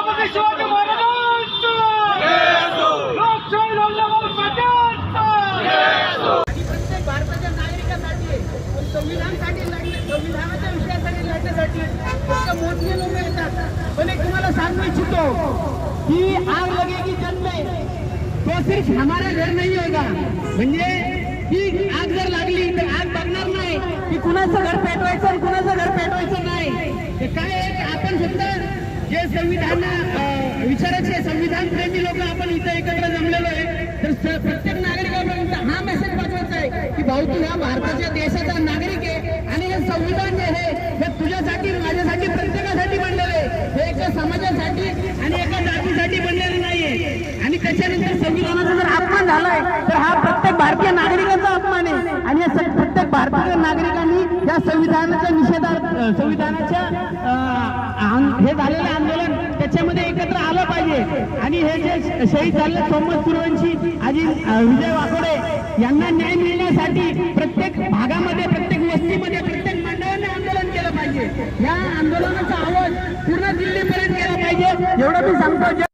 छत्रपती शिवाजी महाराजांचा! लोकशाही रामदास प्रत्येक भारताच्या नागरिकांसाठी संविधानासाठी लढणे संविधानाच्या विषयासाठी लढण्यासाठी फक्त मोजके लोक येतात. पण एक तुम्हाला सांगू इच्छितो की आग लगेगी जन्म तो सिर्फ हमारा घर नाही होगा. म्हणजे ही आग जर लागली तर आग बघणार नाही की कुणाचं घर पेटवायचं आणि कुणाचं घर पेटवायचं नाही ते काय आहे की आपण फक्त जे संविधान विचारायचे विचाराचे संविधान प्रेमी लोक आपण इथं एकत्र जमलेलो आहे तर प्रत्येक नागरिकापर्यंत हा मेसेज पाठवायचा आहे की भाऊ तू ह्या भारताच्या देशाचा नागरिक आहे आणि हे संविधान जे आहे हे तुझ्यासाठी माझ्यासाठी प्रत्येकासाठी बनलेलं आहे. हे एका समाजासाठी आणि एका जातीसाठी बनलेलं नाहीये. आणि त्याच्यानंतर संविधानाचा जर अपमान झालाय तर हा प्रत्येक भारतीय नागरिकाचा अपमान आहे. आणि या प्रत्येक भारतीय नागरिकांनी या संविधानाच्या निषेधात संविधानाच्या हे झालेलं आंदोलन त्याच्यामध्ये एकत्र आलं पाहिजे. आणि हे जे शहीद झाले सोमत सुरवंशी आजी विजय वाकोडे यांना न्याय मिळण्यासाठी प्रत्येक भागामध्ये प्रत्येक वस्तीमध्ये प्रत्येक मंडळाने आंदोलन केलं पाहिजे. या आंदोलनाचा आवाज पूर्ण दिल्लीपर्यंत केला पाहिजे. एवढं मी सांगतो.